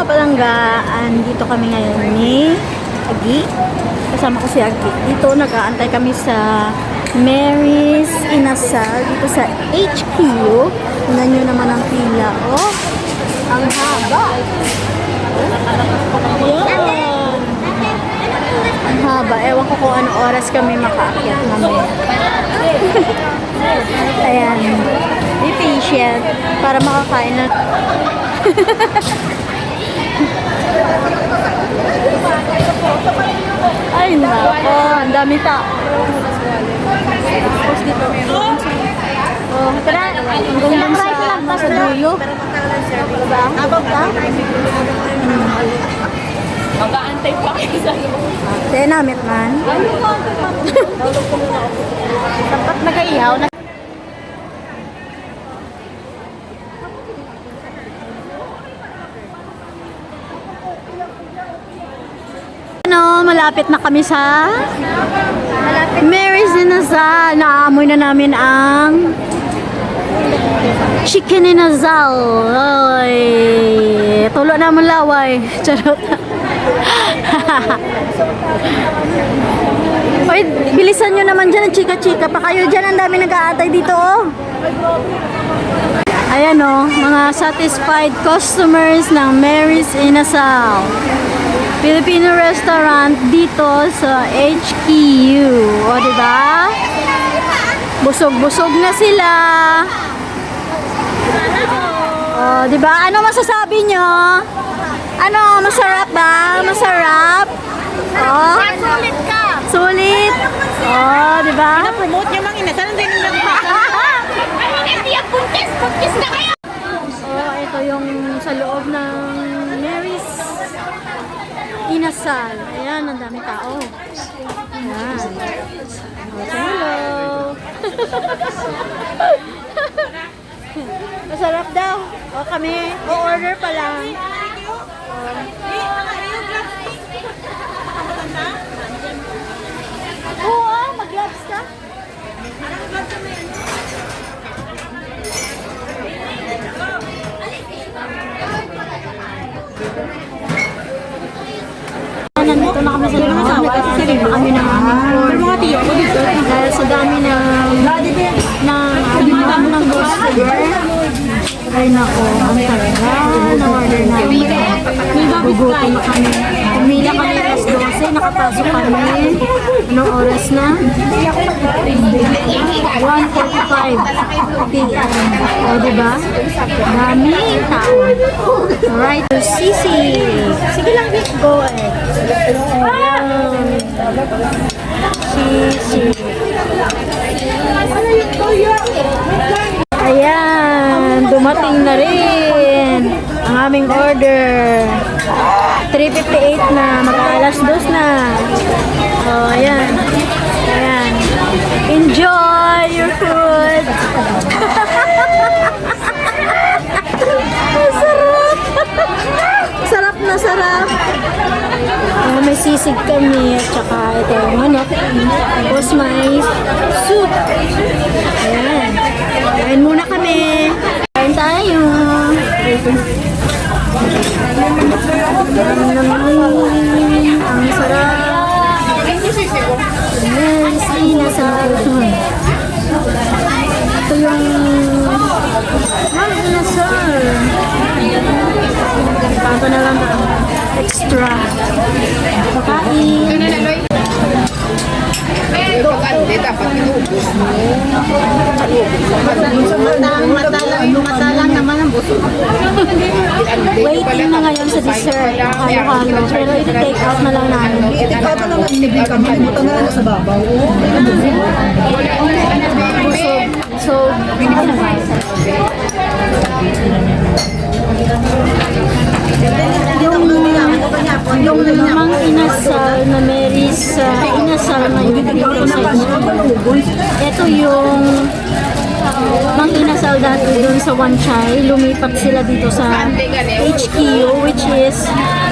Nag, dito kami ngayon ni Agi. Kasama ko si Agi. Dito nag-aantay kami sa Mary's Inasal dito sa HQ. Tingnan nyo naman ang pila. Oh, ang haba. Yan. Ang haba. Ewan ko kung anong oras kami makaakyat mamaya. Ayan. Be patient para makakain na. Ay, nako. Ang dami tao. Tapos dito meron. Oh, tara. Hanggang dun sa. Diba? Habang ka? Mag-aantay pa kayo sa iyo. Kaya namit man. Dapat nag-ihaw na. Ano, malapit na kami sa Mary's Inasal. Naamoy na namin ang chicken inasal. Ay, tulo na mo laway. Charot. Oy, bilisan nyo naman dyan ang chika-chika pa kayo dyan. Ang dami nag-aatay dito, oh. Ayan, oh. Mga satisfied customers ng Mary's Inasal. Filipino restaurant dito sa HQ. O, di ba? Busog-busog na sila. O, di ba? Ano masasabi nyo? Ano, masarap ba? Masarap? Oh, Sulit ka! sulit. Oh, di ba? Promote niya mang ina. Saan din yan buntis! Buntis na kayo! Oh, ito yung sa loob ng Inasal. Ayan, ang dami tao. Ayan. Oh, hello. Masarap daw. O kami, o-order pa lang. Oo, ah, mag-gloves ka. Nandito na kami sa loob. Nagkasasali na kami ng aming mga tiyo ko dito. Dahil sa dami ng ng dami ng customer. Ay nako, ang talaga. Na-order namin. Gugutom na kami. Pumila kami alas 12. Nakapasok kami. Anong oras na? 1.45 p.m. O, diba? Dami tao. Alright, Sisi. Sige lang, Vic. Go. Ayan. Sisi. Ayan, dumating na rin ang aming order. 3.58 na, mag-alas dos na. Oh, ayan. Ayan. Enjoy your food. Sarap. sarap na sarap. Ah, may sisig kami at saka ito manok. Tapos may soup. Ayan. Kain muna kami. Kain tayo. Ang sarap. Mercy na sa loob. Ito yung Ma'am, na sir. Pato na lang ito. Extra. Pakain. Matalang naman ang buso. Waiting na ngayon sa dessert. Halo-halo. Pero iti-take out na lang namin. Ikaw pa naman inibig ka, makalimutan na lang sa babaw. So, yung yung namang inasal na inasal na ibibigay ko sa inyo. Ito yung mang inasal dati doon sa Wanchay. Lumipat sila dito sa HQ which is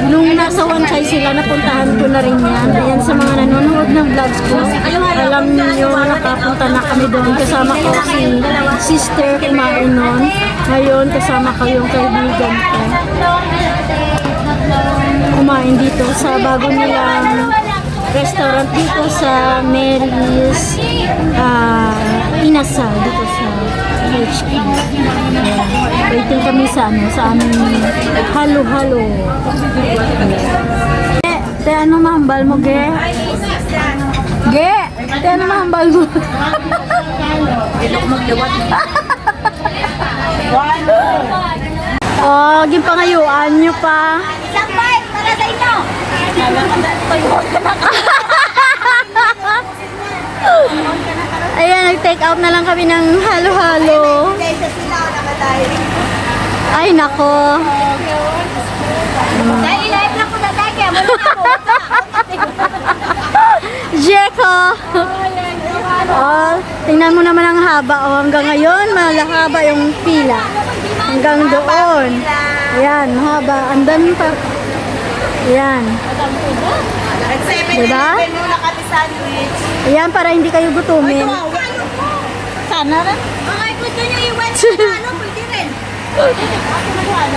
nung nasa Wanchay sila napuntahan ko na rin yan. Ayan sa mga nanonood ng vlogs ko. Alam niyo nakapunta na kami doon. Kasama ko si sister kumain noon. Ngayon kasama ko yung kaibigan ko. kumain dito sa bago nilang restaurant dito sa Mary's ah, Inasal dito sa HQ. Ayan. Waiting kami sa ano, sa aming halo-halo. Ge, te ano mahambal mo, Ge? Ge, te ano mahambal mo? oh, gimpangayuan nyo pa. Isang bite para sa inyo. Ayan, nag-take out na lang kami ng halo-halo. Ay, nako. Dahil live lang ko na tayo, kaya. Jeko! Oh, tingnan mo naman ang haba. Oh, hanggang ngayon, malahaba yung pila. Hanggang doon. Ayan, haba. Ang dami pa. Ayan. Diba? muna kami sandwich. Ayan, para hindi kayo gutumin. Sana rin. Okay, gusto nyo i-wet na ano, pwede rin. Pwede rin.